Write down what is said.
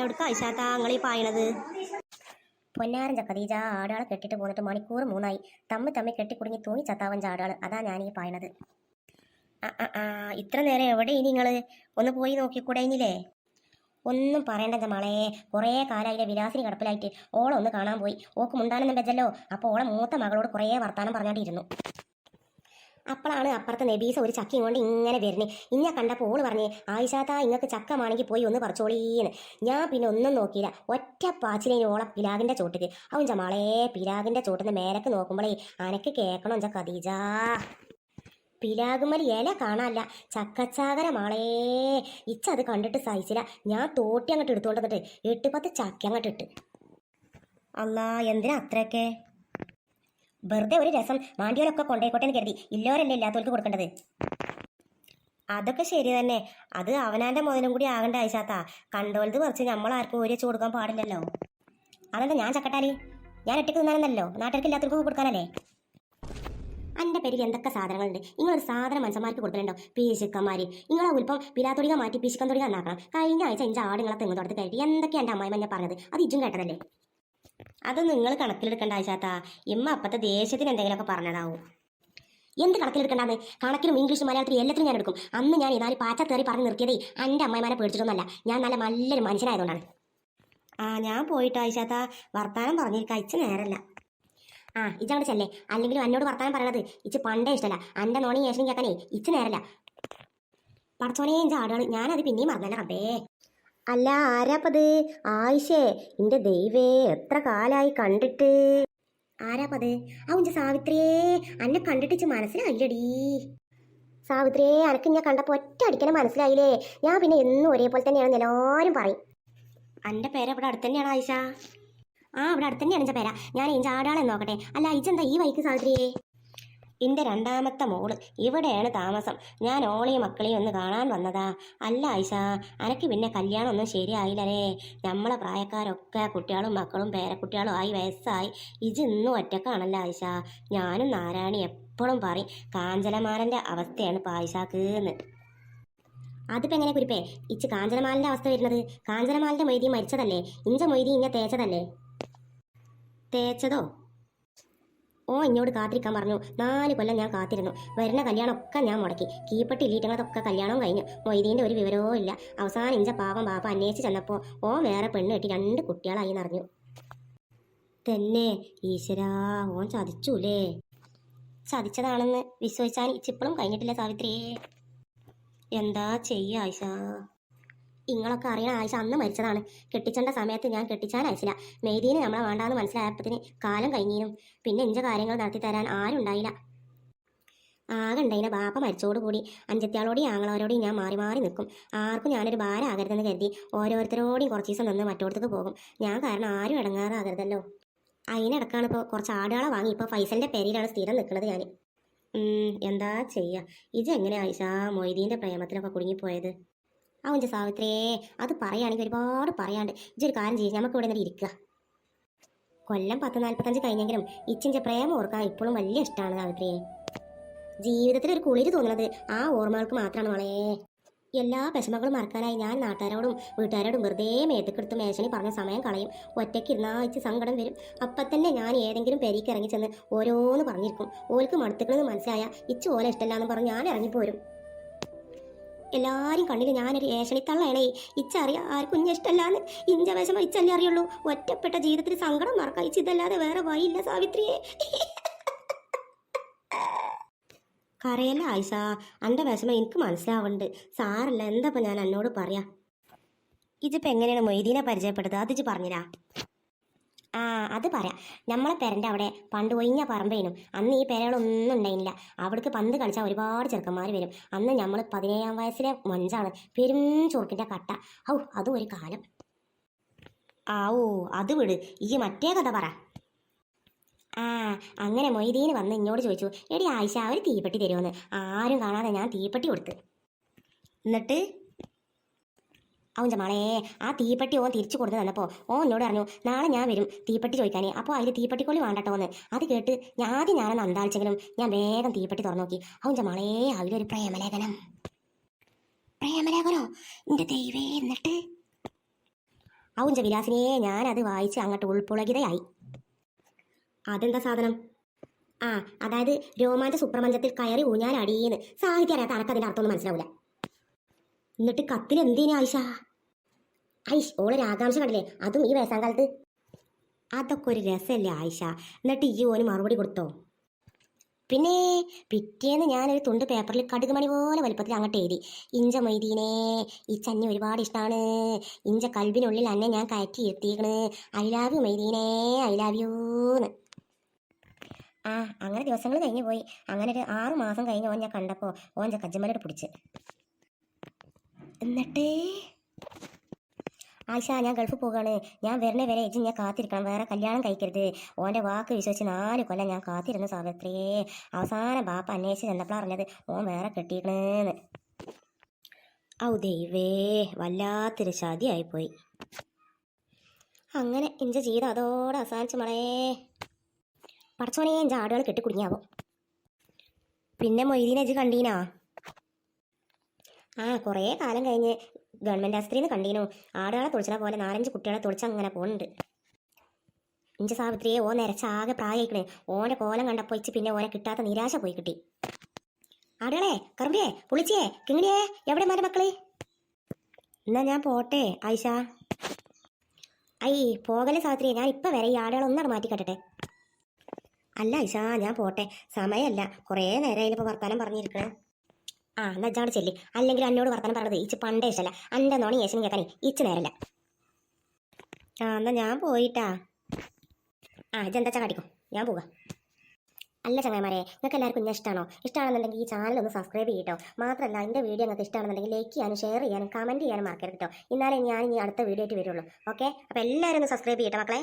എവിടേക്കാ ഐശാത്താ നിങ്ങൾ ഈ പായണത് പൊന്നാരൻ ചക്കതീജ ആടാളെ കെട്ടിട്ട് പോന്നിട്ട് മണിക്കൂർ മൂന്നായി. തമ്മി തമ്മി കെട്ടിക്കുടുങ്ങി തൂങ്ങി ചത്താവൻ ചാടാൾ. അതാ ഞാൻ ഈ പായണത്. ആ ഇത്ര നേരം എവിടെ ഇനി നിങ്ങൾ ഒന്ന് പോയി നോക്കിക്കൂടെ ഇനിയില്ലേ? ഒന്നും പറയണ്ട മളെ. കുറേ കാലായിട്ട് വിലാസിനി കിടപ്പിലായിട്ട്. ഓളെ ഒന്ന് കാണാൻ പോയി. ഓക്ക് മുണ്ടാനൊന്നും വെച്ചല്ലോ അപ്പോൾ ഓളെ മൂത്ത മകളോട് കുറേ വർത്താനം പറഞ്ഞോണ്ടിരുന്നു. അപ്പോഴാണ് അപ്പുറത്തെ നബീസ ഒരു ചക്കയും കൊണ്ട് ഇങ്ങനെ വരുന്നേ. ഇഞ്ഞ കണ്ടപ്പോൾ ഓൾ പറഞ്ഞേ ആയിഷാത്ത ഇങ്ങക്ക് ചക്കമാണെങ്കിൽ പോയി ഒന്ന് പറിച്ചോളീന്ന്. ഞാൻ പിന്നെ ഒന്നും നോക്കിയില്ല. ഒറ്റ പാച്ചിലേന് ഓളെ പിലാഗിന്റെ ചോട്ടിക്ക്. അവൻ ചമാളേ പിലാഗിന്റെ ചോട്ടിൽ നിന്ന് മേലക്ക് നോക്കുമ്പോഴേ അനക്ക് കേൾക്കണം ച ഖദീജ. പിലാകുമലി ഇല കാണാല്ല. ചക്കച്ചാകര മാളേ. ഇച്ച അത് കണ്ടിട്ട് സഹിച്ചില്ല. ഞാൻ തോട്ടി അങ്ങോട്ട് എടുത്തോണ്ട് വന്നിട്ട് എട്ട് പത്ത് ചക്ക അങ്ങോട്ട് ഇട്ട്. അല്ലാ എന്തിനാ അത്രയൊക്കെ? വെറുതെ ഒരു രസം മാണ്ടിയോലൊക്കെ കൊണ്ടേക്കോട്ടെ എന്ന് കരുതി. ഇല്ലോരല്ലേ ഇല്ലാത്തവർക്ക് കൊടുക്കേണ്ടത്? അതൊക്കെ ശരി തന്നെ. അത് അവനാന്റെ മുതലും കൂടി ആകണ്ട ആയിശാത്ത കണ്ടോലത് പറിച്ച് നമ്മളാർക്കും ഒരു വെച്ച് കൊടുക്കാൻ പാടില്ലല്ലോ. അതെന്താ ഞാൻ ചക്കട്ടാലി? ഞാൻ ഒറ്റയ്ക്ക് തിന്നാനെന്നല്ലോ? നാട്ടുകാർക്ക് ഇല്ലാത്തവർക്ക് കൊടുക്കാനല്ലേ? എന്റെ പേരിൽ എന്തൊക്കെ സാധനങ്ങളുണ്ട്? നിങ്ങളൊരു സാധനം മനുഷ്യന്മാർക്ക് കൊടുക്കലുണ്ടോ? പീശുക്കന്മാർ നിങ്ങളെ ഉൽപ്പം പിലാത്തൊടിക മാറ്റി പീശുക്കം തൊടിക എന്നാക്കണം. കഴിഞ്ഞ ആഴ്ച എന്റെ ആടുകളെ തെങ്ങ് തുടത്ത് കയറ്റി. എന്തൊക്കെയാണ് എന്റെ അമ്മായി മഞ്ഞ പറഞ്ഞത്? അത് ഇജും കേട്ടതല്ലേ? അത് നിങ്ങൾ കണക്കിലെടുക്കേണ്ട ആഴ്ചാത്ത. ഇമ്മ അപ്പത്തെ ദേഷ്യത്തിന് എന്തെങ്കിലുമൊക്കെ പറഞ്ഞതാവും. എന്ത് കണക്കിലെടുക്കണ്ടാന്ന്? കണക്കിലും ഇംഗ്ലീഷ് മലയാളത്തിലും എല്ലാത്തിലും ഞാൻ എടുക്കും. അന്ന് ഞാൻ ഇതാൽ പാച്ച കയറി പറഞ്ഞ് നിർത്തിയതേ എന്റെ അമ്മമാരെ പേടിച്ചിട്ടൊന്നല്ല ഞാൻ നല്ല നല്ലൊരു മനുഷ്യനായതുകൊണ്ടാണ്. ആ ഞാൻ പോയിട്ട് ആയിശാത്ത വർത്താനം പറഞ്ഞിരിക്കാം. അയച്ച നേരല്ല. ആ ഇജങ്ങോട്ട് ചെല്ലേ. അല്ലെങ്കിലും എന്നോട് വർത്താനം പറയണത് ഇച്ച് പണ്ടേ ഇഷ്ടമല്ല അന്റെ നോണി ഏഷനും കേൾക്കാനേ ഇച്ച് നേരല്ല. പടച്ചോനെ ഇഞ്ച ആടുകൾ ഞാനത് പിന്നെയും മറന്നല്ല റബ്ബേ. അല്ല ആരാപ്പത്? ആയിഷേ എന്റെ ദൈവേ എത്ര കാലായി കണ്ടിട്ട്. ആരാപ്പത്? ആ ഉഞ്ച സാവിത്രിയേ അന്നെ കണ്ടിട്ടിച്ച് മനസ്സിലായില്ലടി. സാവിത്രിയെ അനക്ക് ഞാൻ കണ്ടപ്പോ ഒറ്റ അടിക്കണ മനസ്സിലായില്ലേ? ഞാൻ പിന്നെ എന്നും ഒരേപോലെ തന്നെയാണെന്ന് എല്ലാവരും പറയും. അന്റെ പേര് ഇവിടെ അടുത്ത് തന്നെയാണ് ആയിഷ? ആ ഇവിടെ അടുത്തന്നെയാണ് എന്റെ പേര. ഞാൻ ഇഞ്ച് ആടാളെന്ന് നോക്കട്ടെ. അല്ല ഇജെന്താ ഈ വൈക്ക് സാവിത്രിയേ? എന്റെ രണ്ടാമത്തെ മോൾ ഇവിടെയാണ് താമസം. ഞാൻ ഓളെയും മക്കളെയും ഒന്ന് കാണാൻ വന്നതാ. അല്ല ഐഷ അനക്ക് പിന്നെ കല്യാണം ഒന്നും ശരിയായില്ലല്ലേ നമ്മളെ പ്രായക്കാരൊക്കെ കുട്ടികളും മക്കളും പേരക്കുട്ടികളും ആയി വയസ്സായി. ഇജ് ഇന്നും ഒറ്റക്കാണല്ല ആയിഷ. ഞാനും നാരായണി എപ്പോഴും പറയും കാഞ്ചലമാരന്റെ അവസ്ഥയാണ് ഇപ്പൊ ആയിഷാക്ക് എന്ന് അതിപ്പോ എങ്ങനെ കുരിപ്പേ? ഇച്ച് കാഞ്ചനമാലിന്റെ അവസ്ഥ വരുന്നത്? കാഞ്ചനമാലിന്റെ മൊയ്തി മരിച്ചതല്ലേ? ഇഞ്ച മൊയ്തി ഇന്നെ തേച്ചതല്ലേ? തേച്ചതോ? ഓ എന്നോട് കാത്തിരിക്കാൻ പറഞ്ഞു. നാല് കൊല്ലം ഞാൻ കാത്തിരുന്നു. വരുന്ന കല്യാണമൊക്കെ ഞാൻ മുടക്കി. കീപ്പട്ടി ഇല്ലീറ്റങ്ങളതൊക്കെ കല്യാണം കഴിഞ്ഞു. മൊയ്തീന്റെ ഒരു വിവരവും ഇല്ല. അവസാനം ഇഞ്ച പാവം പാപ്പ അന്വേഷിച്ച് ചെന്നപ്പോൾ ഓ വേറെ പെണ്ണ് കെട്ടി രണ്ട് കുട്ടികളായി എന്നറിഞ്ഞു തന്നെ. ഈശ്വരാ ഓൻ ചതിച്ചൂലേ? ചതിച്ചതാണെന്ന് വിശ്വസിച്ചാൽ ഇച്ചിപ്പോഴും കഴിഞ്ഞിട്ടില്ല സാവിത്രിയെ. എന്താ ചെയ്യ ആയിഷ? ഇങ്ങളൊക്കെ അറിയണ ആയിഷ അന്ന് മരിച്ചതാണ്. കെട്ടിച്ചേണ്ട സമയത്ത് ഞാൻ കെട്ടിച്ചാൻ അയച്ചില്ല. മെയ്തീന് നമ്മളെ വേണ്ടാന്ന് മനസ്സിലായപ്പത്തിന് കാലം കഴിഞ്ഞീനും പിന്നെ ഇഞ്ച കാര്യങ്ങൾ നടത്തി തരാൻ ആരും ഉണ്ടായില്ല. ആകെ ബാപ്പ മരിച്ചോടുകൂടി അഞ്ചത്തിയാളോടെയും ആങ്ങളവരോടെയും ഞാൻ മാറി മാറി നിൽക്കും. ആർക്കും ഞാനൊരു ഭാരമാകരുതെന്ന് കരുതി ഓരോരുത്തരോടെയും കുറച്ച് ദിവസം നിന്ന് മറ്റോടത്തേക്ക് പോകും. ഞാൻ കാരണം ആരും ഇടങ്ങാറാകരുതല്ലോ. അതിനിടക്കാണ് ഇപ്പോൾ കുറച്ച് ആടുകളെ വാങ്ങി. ഇപ്പോൾ ഫൈസലിന്റെ പേരിലാണ് സ്ഥിരം നിൽക്കുന്നത് ഞാൻ എന്താ ചെയ്യുക എങ്ങനെ ആയിഷ മൊയ്തീന്റെ പ്രേമത്തിലൊക്കെ കുടുങ്ങിപ്പോയത്? അവന്റെ സാവിത്രിയേ അത് പറയുകയാണെങ്കിൽ ഒരുപാട് പറയാണ്ട് ഒരു കാര്യം ചെയ്യും നമുക്ക് ഇവിടെ നിന്ന് ഇരിക്കുക കൊല്ലം പത്ത് നാൽപ്പത്തഞ്ച് കഴിഞ്ഞെങ്കിലും ഇച്ചിന്റെ പ്രേമം ഓർക്കാൻ ഇപ്പോഴും വലിയ ഇഷ്ടമാണ് സാവിത്രിയെ. ജീവിതത്തിൽ ഒരു കുളിര് തോന്നുന്നത് ആ ഓർമ്മകൾക്ക് മാത്രമാണ് മോളെ. എല്ലാ വിഷമങ്ങളും മറക്കാനായി ഞാൻ നാട്ടുകാരോടും വീട്ടുകാരോടും വെറുതെ മേത്തക്കെടുത്ത് മേശനി പറഞ്ഞ സമയം കളയും. ഒറ്റയ്ക്ക് ഇരുന്നാ ഇച്ച് സങ്കടം വരും. അപ്പം തന്നെ ഞാൻ ഏതെങ്കിലും പെരീക്ക് ഇറങ്ങി ചെന്ന് ഓരോന്ന് പറഞ്ഞിരിക്കും. ഓൽക്ക് മടുത്തുക്കളെന്ന് മനസ്സിലായ ഇച്ച് ഓല ഇഷ്ടമല്ലാന്ന് പറഞ്ഞ് ഞാൻ ഇറങ്ങിപ്പോരും. എല്ലാരും കണ്ണിൽ ഞാനൊരു ഏഷണിത്തള്ളയാണേ. ഇച്ചറിയ ആർക്കും ഇഞ്ഞ ഇഷ്ടമല്ലാന്ന് ഇഞ്ച വിഷമം ഇച്ചല്ലേ അറിയുള്ളൂ. ഒറ്റപ്പെട്ട ജീവിതത്തിൽ സങ്കടം മറക്കാം. ഇച്ചിതല്ലാതെ വേറെ വഴിയില്ല സാവിത്രിയെ. കരയല്ല ആയിഷ? അന്റെ വിഷമം എനിക്ക് മനസ്സിലാവുന്നുണ്ട് സാറല്ല എന്താ ഞാൻ എന്നോട് പറയാ? ഇതിപ്പോ എങ്ങനെയാണ് മൊയ്തീനെ പരിചയപ്പെടുത്തുക അത് ഇജ് ആ അത് പറയാം. നമ്മളെ പെരന്റെ അവിടെ പണ്ട് ഒഴിഞ്ഞ പറമ്പേനും. അന്ന് ഈ പെരകളൊന്നും ഉണ്ടായില്ല അവിടേക്ക് പന്ത് കളിച്ചാൽ ഒരുപാട് ചെറുക്കന്മാർ വരും. അന്ന് നമ്മൾ പതിനേഴാം വയസ്സിലെ മഞ്ചാണ് പെരും ചുറുക്കിന്റെ കട്ട. ഔ അതും ഒരു കാലം. ആവൂ അത് വിട്. ഈ മറ്റേ കഥ പറ. ആ അങ്ങനെ മൊയ്തീന് വന്ന് എന്നോട് ചോദിച്ചു എടി ആയിഷ ഒരു തീപ്പെട്ടി തരുമെന്ന് ആരും കാണാതെ ഞാൻ തീപ്പെട്ടി കൊടുത്ത്. എന്നിട്ട് അവന്റെ മളേ ആ തീപ്പെട്ടി ഓൻ തിരിച്ചു കൊടുത്തു തന്നപ്പോൾ ഓൻ എന്നോട് പറഞ്ഞു നാളെ ഞാൻ വരും തീപ്പെട്ടി ചോദിക്കാനേ. അപ്പോൾ അതിൽ തീപ്പെട്ടിക്കൊള്ളി വേണ്ടട്ടോ എന്ന്. അത് കേട്ട് ഞാൻ ആദ്യം ഞാനൊന്ന് അന്താളിച്ചെങ്കിലും ഞാൻ വേഗം തീപ്പെട്ടി തുറന്നു നോക്കി അവന്റെ മളേ അതിലൊരു പ്രേമലേഖനം. പ്രേമലേഖനോ? എന്റെ ദൈവേ എന്നിട്ട്? അവന്റെ വിലാസിനെ ഞാനത് വായിച്ച് അങ്ങോട്ട് ഉൾപ്പുളകിതയായി അതെന്താ സാധനം? ആ അതായത് രോമാഞ്ച സുപ്രപഞ്ചത്തിൽ കയറി ഊഞ്ഞാലടിയെന്ന്. സാഹിത്യം അറിയാത്ത അനക്കതിന്റെ അർത്ഥമൊന്നും മനസ്സിലാവില്ല എന്നിട്ട് കത്തിൽ എന്തേനെ ആയിഷ? ഐഷ് ഓളൊരു ആകാംക്ഷ കണ്ടില്ലേ? അതും ഈ വയസ്സാം കാലത്ത്. അതൊക്കെ ഒരു രസമല്ലേ ആയിഷ? എന്നിട്ട് ഈ ഓന് മറുപടി കൊടുത്തോ? പിന്നെ പിറ്റേന്ന് ഞാനൊരു തുണ്ട് പേപ്പറിൽ കടുക് മണി പോലെ വലിപ്പത്തിൽ അങ്ങോട്ട് എഴുതി. ഇഞ്ച മൊയ്തീനെ ഈ ചന്നി ഒരുപാട് ഇഷ്ടമാണ് ഇഞ്ച കൽബിനുള്ളിൽ അന്നെ ഞാൻ കയറ്റി ഇരുത്തിയേക്കണ്. ഐ ലാവ് യു മൊയ്തീനെ ഐ ലാവ് യൂന്ന് ആ അങ്ങനെ ദിവസങ്ങൾ കഴിഞ്ഞു പോയി. അങ്ങനെ ഒരു ആറ് മാസം കഴിഞ്ഞ് ഓൻ ഞാൻ കണ്ടപ്പോൾ ഓൻ കജ്ജമ്മലോട് പിടിച്ച്. എന്നിട്ട്. ആയിഷ ഞാൻ ഗൾഫ് പോകാണ് ഞാൻ വരണേ വരെ ഇജ്ജ് ഞാൻ കാത്തിരിക്കണം. വേറെ കല്യാണം കഴിക്കരുത്. ഓന്റെ വാക്ക് വിശ്വസിച്ച് നാല് കൊല്ലം ഞാൻ കാത്തിരുന്ന സാവിത്രിയെ. അവസാനം ബാപ്പ അന്വേഷിച്ച് ചെന്നപ്പോൾ അറിഞ്ഞത് ഓൻ വേറെ കെട്ടിക്കണേന്ന് ഔ ദൈവേ വല്ലാത്തൊരു ശാതിയായിപ്പോയി. അങ്ങനെ ഇഞ്ച ജീവിതം അതോടെ അവസാനിച്ചു മളേ. പടച്ചോനെ എന്റെ ആടുകൾ കെട്ടിക്കുടുങ്ങിയാവോ. പിന്നെ മൊയ്തീനെ ഇജ്ജ് കണ്ടീനാ? ആ കുറേ കാലം കഴിഞ്ഞ് ഗവൺമെന്റ് ആശുപത്രിയിൽ നിന്ന് കണ്ടീനു. ആടുകളെ തുളിച്ചണ പോലെ നാലഞ്ച് കുട്ടികളെ തുളിച്ച് അങ്ങനെ പോകുന്നുണ്ട് ഇഞ്ച സാവിത്രിയെ ഓ നിരച്ചാകെ പ്രായിക്കണേ ഓന്റെ കോലം കണ്ടപ്പോൾ ഇച്ച് പിന്നെ ഓനെ കിട്ടാത്ത നിരാശ പോയി കിട്ടി. ആടുകളെ കറുമ്പിയെ പുളിച്ചേ കിങ്ങിണിയെ എവിടെ മാറി മക്കളെ? എന്നാ ഞാൻ പോട്ടെ ആയിഷ. ഐ പോകലെ സാവിത്രിയെ. ഞാൻ ഇപ്പം വരെ ഈ ആടുകളെ ഒന്നാണ് മാറ്റിക്കട്ടെ അല്ല ഐഷ ഞാൻ പോട്ടെ. സമയമല്ല കുറേ നേരം അതിലിപ്പോൾ വർത്താനം പറഞ്ഞിരിക്കണേ. ആ എന്നാ ഇജ്ജാട് ചെല്ലി. അല്ലെങ്കിൽ എന്നോട് വർത്തമാനം പറഞ്ഞത് ഇച്ച് പണ്ടേ ഇഷ്ടമല്ല അന്റെ നോണി യേശനും കേൾക്കാനേ ഇച്ച് നേരല്ല. ആ എന്നാ ഞാൻ പോയിട്ടാ. ആ ഇജെന്താ കാട്ടിക്കോ ഞാൻ പോകാം അല്ല ചങ്ങന്മാരെ നിങ്ങൾക്ക് എല്ലാവർക്കും ഇന്ന ഇഷ്ടമാണോ ഇഷ്ടമാണെന്നുണ്ടെങ്കിൽ ഈ ചാനൽ ഒന്ന് സബ്സ്ക്രൈബ് ചെയ്യട്ടോ. മാത്രമല്ല എന്റെ വീഡിയോ നിങ്ങൾക്ക് ഇഷ്ടമാണെന്നുണ്ടെങ്കിൽ ലൈക്ക് ചെയ്യാനും ഷെയർ ചെയ്യാനും കമന്റ് ചെയ്യാനും മറക്കരുത് കേട്ടോ എന്നാലേ ഞാൻ ഇനി അടുത്ത വീഡിയോ ആയിട്ട് വരുള്ളൂ. ഓക്കെ അപ്പോൾ എല്ലാവരും ഒന്ന് സബ്സ്ക്രൈബ് ചെയ്യട്ടെ മക്കളെ.